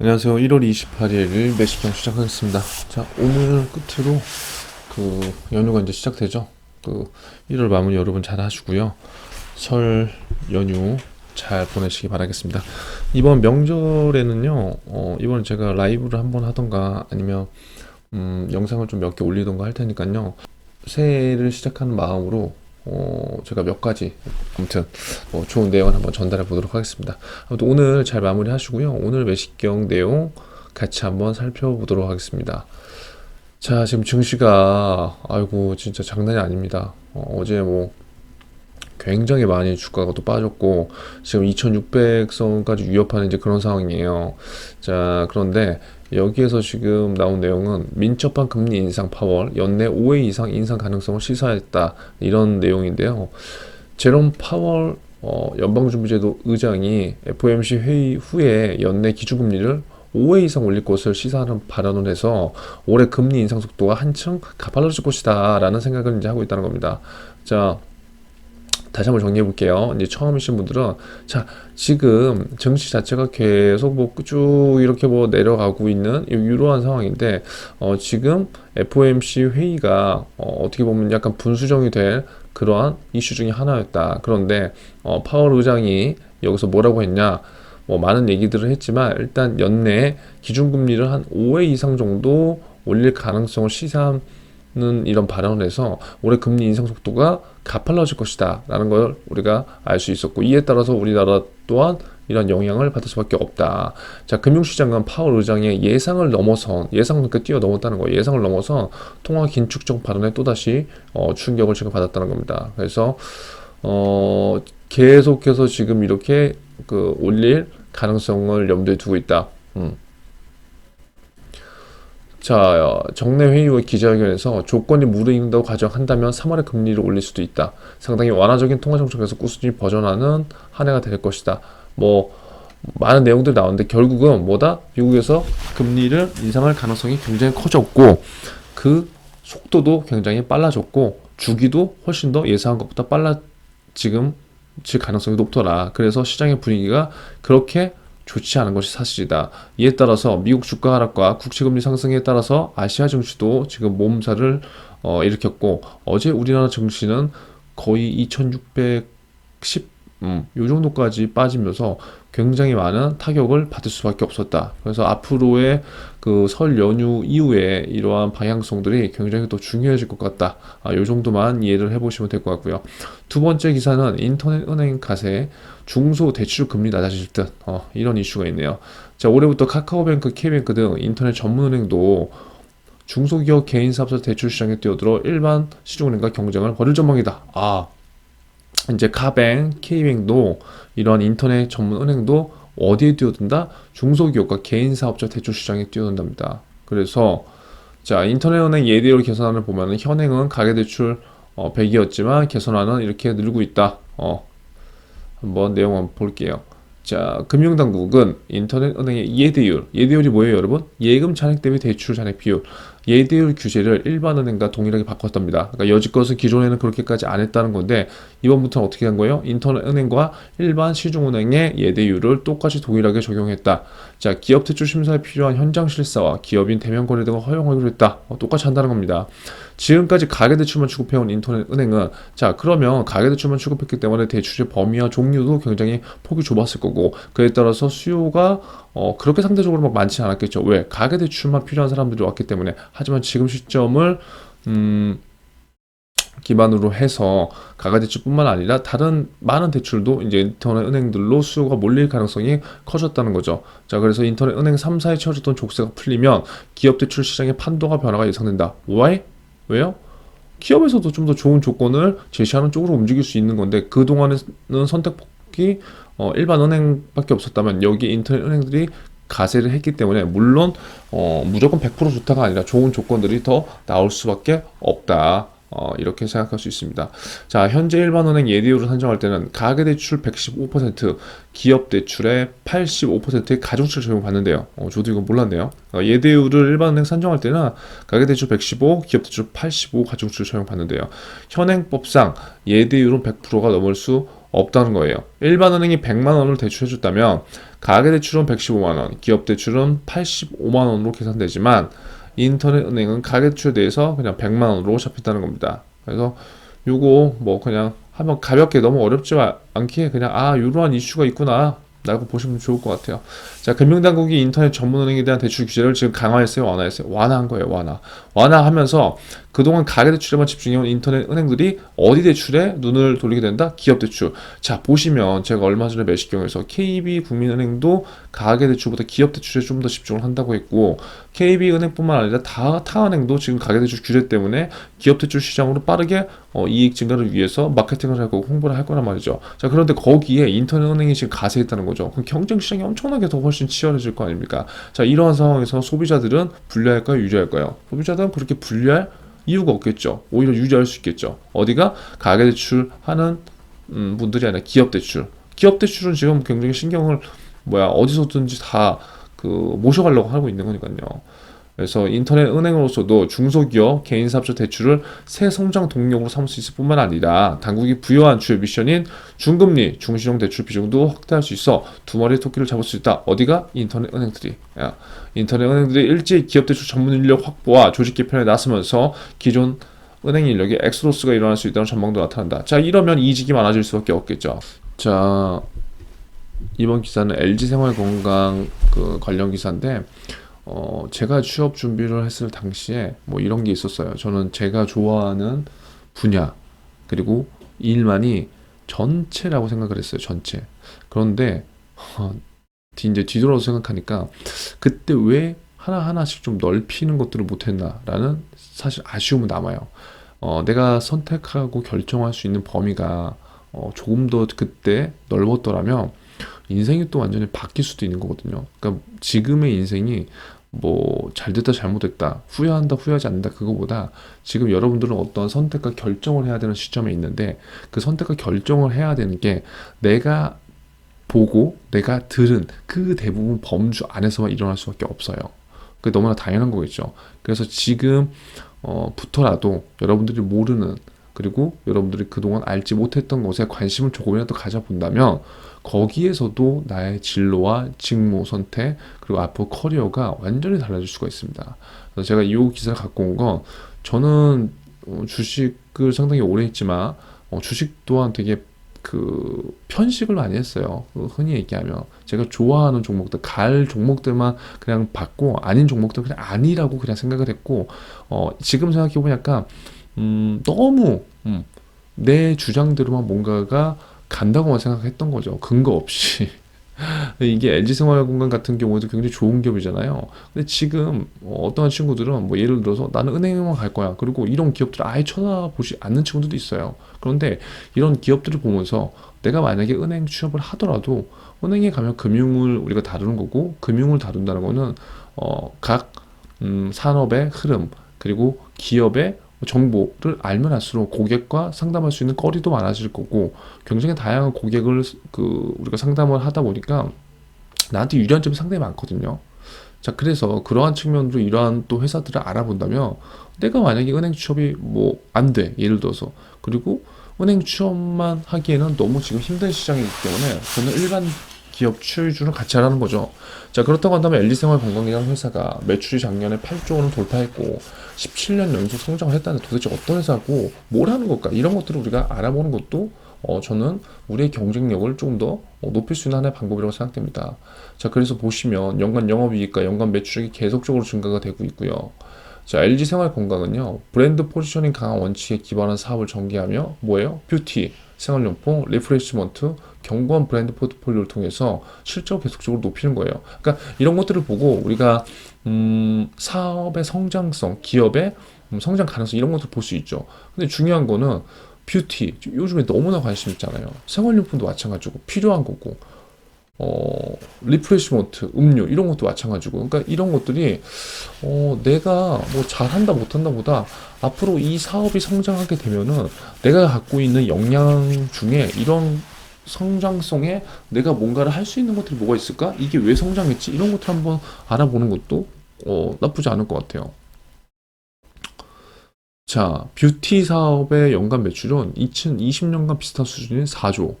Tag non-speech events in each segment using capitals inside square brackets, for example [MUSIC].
안녕하세요. 1월 28일 매시경 시작하겠습니다. 자, 오늘 끝으로 그 연휴가 이제 시작되죠. 그 1월 마무리 여러분 잘 하시고요. 설 연휴 잘 보내시기 바라겠습니다. 이번 명절에는요, 어, 이번 제가 라이브를 한번 하던가 아니면 음, 영상을 좀 몇 개 올리던가 할 테니까요. 새해를 시작하는 마음으로 어, 제가 몇 가지 아무튼 뭐 좋은 내용을 한번 전달해 보도록 하겠습니다. 아무튼 오늘 잘 마무리 하시고요. 오늘 매식경 내용 같이 한번 살펴보도록 하겠습니다. 자, 지금 증시가 아이고 진짜 장난이 아닙니다. 어, 제뭐 굉장히 많이 주가가 또 빠졌고 지금 2600선까지 위협하는 이제 그런 상황이에요. 자, 그런데 여기에서 지금 나온 내용은 민첩한 금리 인상 파월 연내 5회 이상 인상 가능성을 시사했다 이런 내용인데요. 제롬 파월 어, 연방준비제도 의장이 FOMC 회의 후에 연내 기준금리를 5회 이상 올릴 것을 시사하는 발언을 해서 올해 금리 인상 속도가 한층 가팔라질 것이다 라는 생각을 이제 하고 있다는 겁니다. 자, 다시 한번 정리해 볼게요. 이제 처음이신 분들은 자 지금 증시 자체가 계속 뭐 쭉 이렇게 뭐 내려가고 있는 이- 이러한 상황인데 어, 지금 FOMC 회의가 어, 어떻게 보면 약간 분수정이 될 그러한 이슈 중에 하나였다. 그런데 어, 파월 의장이 여기서 뭐라고 했냐? 뭐 많은 얘기들을 했지만 일단 연내 기준금리를 한 5회 이상 정도 올릴 가능성을 시사한 는 이런 발언을 해서 올해 금리 인상 속도가 가팔라질 것이다 라는 걸 우리가 알 수 있었고 이에 따라서 우리나라 또한 이런 영향을 받을 수밖에 없다. 자, 금융시장은 파월 의장의 예상을 넘어선 예상 그러니까 뛰어넘었다는 거예요. 예상을 넘어선 통화 긴축적 발언에 또다시 어, 충격을 지금 받았다는 겁니다. 그래서 어, 계속해서 지금 이렇게 그 올릴 가능성을 염두에 두고 있다. 음. 자, 정례 회의 후 기자회견에서 조건이 무르익는다고 가정한다면 3월에 금리를 올릴 수도 있다. 상당히 완화적인 통화 정책에서 꾸준히 버전하는 한 해가 될 것이다. 뭐 많은 내용들이 나오는데 결국은 뭐다? 미국에서 금리를 인상할 가능성이 굉장히 커졌고 그 속도도 굉장히 빨라졌고 주기도 훨씬 더 예상한 것보다 빨라 지금 질 가능성이 높더라. 그래서 시장의 분위기가 그렇게 좋지 않은 것이 사실이다. 이에 따라서 미국 주가 하락과 국채 금리 상승에 따라서 아시아 증시도 지금 몸살을 어, 일으켰고 어제 우리나라 증시는 거의 2610 음, 요 정도까지 빠지면서 굉장히 많은 타격을 받을 수밖에 없었다. 그래서 앞으로의 그 설 연휴 이후에 이러한 방향성들이 굉장히 또 중요해질 것 같다. 아, 요 정도만 이해를 해보시면 될 것 같고요. 두 번째 기사는 인터넷 은행 가세 중소 대출 금리 낮아질 듯 어, 이런 이슈가 있네요. 자 올해부터 카카오뱅크, K뱅크 등 인터넷 전문은행도 중소기업 개인 사업자 대출 시장에 뛰어들어 일반 시중은행과 경쟁을 벌일 전망이다. 아 이제 카뱅, K뱅도 이런 인터넷 전문 은행도 어디에 뛰어든다? 중소기업과 개인사업자 대출 시장에 뛰어든답니다. 그래서 자 인터넷 은행 예대율 개선안을 보면은 현행은 가계대출 어, 100이었지만 개선안은 이렇게 늘고 있다. 어, 한번 내용 한번 볼게요. 자, 금융당국은 인터넷 은행의 예대율, 예대율이 뭐예요, 여러분? 예금 잔액 대비 대출 잔액 비율, 예대율 규제를 일반 은행과 동일하게 바꿨답니다. 그러니까 여지껏은 기존에는 그렇게까지 안 했다는 건데 이번부터는 어떻게 한 거예요? 인터넷 은행과 일반 시중은행의 예대율을 똑같이 동일하게 적용했다. 자, 기업 대출 심사에 필요한 현장 실사와 기업인 대면 거래 등을 허용하기로 했다. 어, 똑같이 한다는 겁니다. 지금까지 가계대출만 취급해온 인터넷 은행은 자 그러면 가계대출만 취급했기 때문에 대출의 범위와 종류도 굉장히 폭이 좁았을 거고 그에 따라서 수요가 어, 그렇게 상대적으로 막 많지 않았겠죠 왜 가계대출만 필요한 사람들이 왔기 때문에 하지만 지금 시점을 음, 기반으로 해서 가계대출뿐만 아니라 다른 많은 대출도 이제 인터넷 은행들로 수요가 몰릴 가능성이 커졌다는 거죠. 자, 그래서 인터넷 은행 3사에 채워졌던 족쇄가 풀리면 기업 대출 시장의 판도가 변화가 예상된다. Why? 왜요? 기업에서도 좀 더 좋은 조건을 제시하는 쪽으로 움직일 수 있는 건데 그 동안에는 선택폭이 어, 일반 은행밖에 없었다면 여기 인터넷 은행들이 가세를 했기 때문에 물론 어, 무조건 100% 좋다가 아니라 좋은 조건들이 더 나올 수밖에 없다. 어, 이렇게 생각할 수 있습니다. 자, 현재 일반은행 예대율을 산정할 때는 가계대출 115%, 기업대출의 85%의 가중치를 적용받는데요. 어, 저도 이건 몰랐네요. 어, 예대율을 일반은행 산정할 때는 가계대출 115, 기업대출 85 가중치를 적용받는데요. 현행법상 예대율은 100%가 넘을 수 없다는 거예요. 일반 은행이 100만 원을 대출해 줬다면 가계 대출은 115만 원, 기업 대출은 85만 원으로 계산되지만 인터넷 은행은 가계대출에 대해서 그냥 100만 원으로 잡혔다는 겁니다. 그래서 요거 뭐 그냥 한번 가볍게 너무 어렵지 않게 그냥 아 이러한 이슈가 있구나 라고 보시면 좋을 것 같아요. 자, 금융당국이 인터넷 전문은행에 대한 대출 규제를 지금 강화했어요, 완화했어요? 완화한 거예요, 완화. 완화하면서 그동안 가계 대출에만 집중해온 인터넷 은행들이 어디 대출에 눈을 돌리게 된다? 기업 대출. 자, 보시면 제가 얼마 전에 매식경에서 KB국민은행도 가계 대출보다 기업 대출에 좀 더 집중을 한다고 했고 KB은행뿐만 아니라 다 타 은행도 지금 가계 대출 규제 때문에 기업 대출 시장으로 빠르게 어, 이익 증가를 위해서 마케팅을 하고 홍보를 할 거란 말이죠. 자, 그런데 거기에 인터넷 은행이 지금 가세했다는 거죠. 그럼 경쟁 시장이 엄청나게 더 훨씬 치열해질 거 아닙니까? 자, 이러한 상황에서 소비자들은 불리할까요, 유리할까요? 소비자들은 그렇게 불리할 이유가 없겠죠. 오히려 유리할 수 있겠죠. 어디가 가계 대출 하는 음, 분들이 아니라 기업 대출. 기업 대출은 지금 굉장히 신경을 뭐야 어디서든지 다 그 모셔가려고 하고 있는 거니까요. 그래서 인터넷 은행으로서도 중소기업 개인사업자 대출을 새 성장 동력으로 삼을 수 있을 뿐만 아니라 당국이 부여한 주요 미션인 중금리, 중신용 대출 비중도 확대할 수 있어 두 마리의 토끼를 잡을 수 있다. 어디가 인터넷 은행들이 야, 인터넷 은행들이 일제히 기업 대출 전문 인력 확보와 조직 개편에 나서면서 기존 은행 인력의 엑소로스가 일어날 수 있다는 전망도 나타난다. 자 이러면 이직이 많아질 수밖에 없겠죠. 자 이번 기사는 LG 생활 건강 그 관련 기사인데 어 제가 취업 준비를 했을 당시에 뭐 이런 게 있었어요. 저는 제가 좋아하는 분야 그리고 이 일만이 전체라고 생각을 했어요. 전체. 그런데 어, 뒤- 이제 뒤돌아서 생각하니까 그때 왜 하나하나씩 좀 넓히는 것들을 못했나라는 사실 아쉬움은 남아요. 어, 내가 선택하고 결정할 수 있는 범위가 어, 조금 더 그때 넓었더라면 인생이 또 완전히 바뀔 수도 있는 거거든요. 그러니까 지금의 인생이 뭐 잘됐다 잘못됐다 후회한다 후회하지 않는다 그거보다 지금 여러분들은 어떤 선택과 결정을 해야 되는 시점에 있는데 그 선택과 결정을 해야 되는 게 내가 보고 내가 들은 그 대부분 범주 안에서만 일어날 수밖에 없어요. 그게 너무나 당연한 거겠죠. 그래서 지금 어, 부터라도 여러분들이 모르는 그리고 여러분들이 그동안 알지 못했던 것에 관심을 조금이라도 가져본다면 거기에서도 나의 진로와 직무 선택 그리고 앞으로 커리어가 완전히 달라질 수가 있습니다. 그래서 제가 이 기사를 갖고 온 건 저는 어, 주식을 상당히 오래 했지만 어, 주식 또한 되게 그 편식을 많이 했어요. 그 흔히 얘기하면 제가 좋아하는 종목들, 갈 종목들만 그냥 봤고 아닌 종목들 그냥 아니라고 그냥 생각을 했고 어, 지금 생각해 보면 약간 음, 너무 음, 내 주장대로만 뭔가가 간다고만 생각했던 거죠. 근거 없이. [LAUGHS] 이게 LG생활건강 같은 경우에도 굉장히 좋은 기업이잖아요. 근데 지금 어, 어떠한 친구들은 뭐 예를 들어서 나는 은행에만 갈 거야. 그리고 이런 기업들을 아예 쳐다보지 않는 친구들도 있어요. 그런데 이런 기업들을 보면서 내가 만약에 은행 취업을 하더라도 은행에 가면 금융을 우리가 다루는 거고 금융을 다룬다는 거는 어, 각 음, 산업의 흐름 그리고 기업의 정보를 알면 알수록 고객과 상담할 수 있는 거리도 많아질 거고 굉장히 다양한 고객을 그 우리가 상담을 하다 보니까 나한테 유리한 점이 상당히 많거든요. 자, 그래서 그러한 측면으로 이러한 또 회사들을 알아본다면 내가 만약에 은행 취업이 뭐 안 돼. 예를 들어서. 그리고 은행 취업만 하기에는 너무 지금 힘든 시장이기 때문에 저는 일반 기업 취준을 같이 하라는 거죠. 자, 그렇다고 한다면 엘리생활건강이라는 회사가 매출이 작년에 8조 원을 돌파했고 17년 연속 성장을 했다는데 도대체 어떤 회사고 뭘 하는 걸까? 이런 것들을 우리가 알아보는 것도 어, 저는 우리의 경쟁력을 조금 더 어, 높일 수 있는 하나의 방법이라고 생각됩니다. 자, 그래서 보시면 연간 영업이익과 연간 매출액이 계속적으로 증가가 되고 있고요. 자, LG 생활 건강은요, 브랜드 포지셔닝 강한 원칙에 기반한 사업을 전개하며 뭐예요? 뷰티, 생활용품, 리프레시먼트, 견고한 브랜드 포트폴리오를 통해서 실적을 계속적으로 높이는 거예요. 그러니까 이런 것들을 보고 우리가 음, 사업의 성장성, 기업의 음, 성장 가능성 이런 것들 볼 수 있죠. 근데 중요한 거는 뷰티 요즘에 너무나 관심 있잖아요. 생활용품도 마찬가지고 필요한 거고 어, 리프레시먼트, 음료 이런 것도 마찬가지고 그러니까 이런 것들이 어, 내가 뭐 잘한다 못한다 보다 앞으로 이 사업이 성장하게 되면은 내가 갖고 있는 역량 중에 이런 성장성에 내가 뭔가를 할 수 있는 것들이 뭐가 있을까? 이게 왜 성장했지? 이런 것들 한번 알아보는 것도 어, 나쁘지 않을 것 같아요. 자, 뷰티 사업의 연간 매출은 2020년간 비슷한 수준인 4조.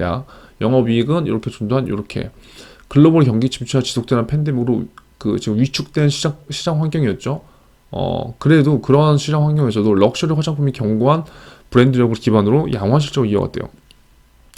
야, 영업이익은 이렇게 준단 이렇게. 글로벌 경기 침체와 지속되는 팬데믹으로 그 지금 위축된 시장 시장 환경이었죠. 어 그래도 그러한 시장 환경에서도 럭셔리 화장품이 견고한 브랜드력을 기반으로 양호한 실적을 이어갔대요.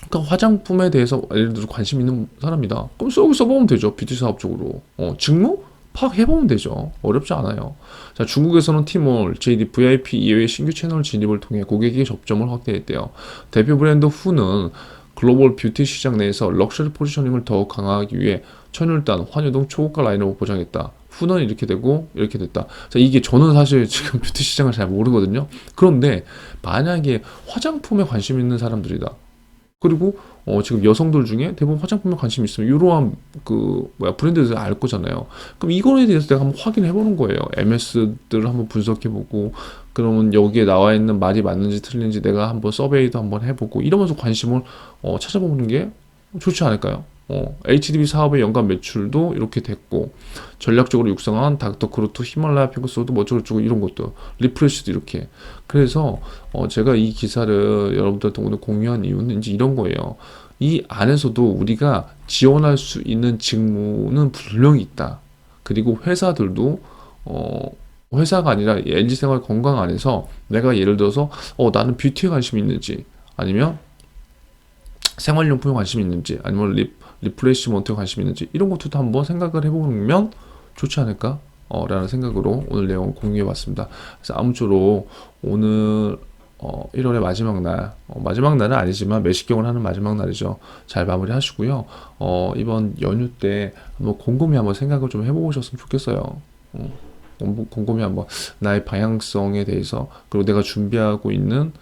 그러니까 화장품에 대해서 예를 들어 관심 있는 사람이다. 그럼 써 써보면 되죠. 뷰티 사업 쪽으로. 어 직무 파악해보면 되죠. 어렵지 않아요. 자, 중국에서는 티몰, JD, VIP 이외의 신규 채널 진입을 통해 고객의 접점을 확대했대요. 대표 브랜드 후는 글로벌 뷰티 시장 내에서 럭셔리 포지셔닝을 더욱 강화하기 위해 천율단, 환유동 초고가 라인업을 보장했다. 후는 이렇게 되고 이렇게 됐다. 자, 이게 저는 사실 [LAUGHS] 지금 뷰티 시장을 잘 모르거든요. 그런데 만약에 화장품에 관심 있는 사람들이다. 그리고 어, 지금 여성들 중에 대부분 화장품에 관심 있으면 이러한 그 뭐야 브랜드들 알 거잖아요. 그럼 이거에 대해서 내가 한번 확인해 보는 거예요. MS들을 한번 분석해 보고 그러면 여기에 나와 있는 말이 맞는지 틀린지 내가 한번 서베이도 한번 해보고 이러면서 관심을 어, 찾아보는 게 좋지 않을까요? 어, HDB 사업의 연간 매출도 이렇게 됐고 전략적으로 육성한 닥터 크루트, 히말라야 핑크소드 뭐 어쩌고저쩌고 이런 것도 리프레시도 이렇게 그래서 어, 제가 이 기사를 여러분들한테 오늘 공유한 이유는 이제 이런 거예요. 이 안에서도 우리가 지원할 수 있는 직무는 분명히 있다. 그리고 회사들도 어 회사가 아니라 LG생활 건강 안에서 내가 예를 들어서 어 나는 뷰티에 관심이 있는지 아니면 생활용품에 관심이 있는지 아니면 리, 리프레시먼트에 관심이 있는지 이런 것도 한번 생각을 해보면 좋지 않을까? 어, 라는 생각으로 오늘 내용을 공유해 봤습니다. 그래서 아무쪼록 오늘 어, 1월의 마지막 날, 어, 마지막 날은 아니지만 매식경을 하는 마지막 날이죠. 잘 마무리 하시고요. 어, 이번 연휴 때 한번 곰곰이 한번 생각을 좀 해보셨으면 좋겠어요. 어, 곰- 곰곰이 한번 나의 방향성에 대해서 그리고 내가 준비하고 있는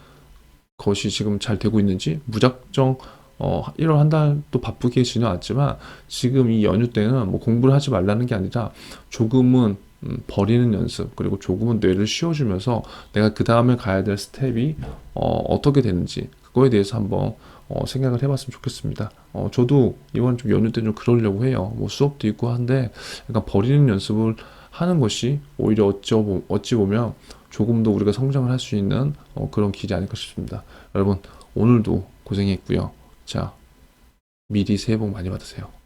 것이 지금 잘 되고 있는지 무작정 어, 1월 한 달 또 바쁘게 지내왔지만 지금 이 연휴 때는 뭐 공부를 하지 말라는 게 아니라 조금은 음, 버리는 연습 그리고 조금은 뇌를 쉬어주면서 내가 그 다음에 가야 될 스텝이 어, 어떻게 되는지 그거에 대해서 한번 어, 생각을 해봤으면 좋겠습니다. 어, 저도 이번 좀 연휴 때 좀 그러려고 해요. 뭐 수업도 있고 한데 약간 버리는 연습을 하는 것이 오히려 보- 어찌 보면 조금 더 우리가 성장을 할 수 있는 어, 그런 길이 아닐까 싶습니다. 여러분 오늘도 고생했고요. 자 미리 새해 복 많이 받으세요.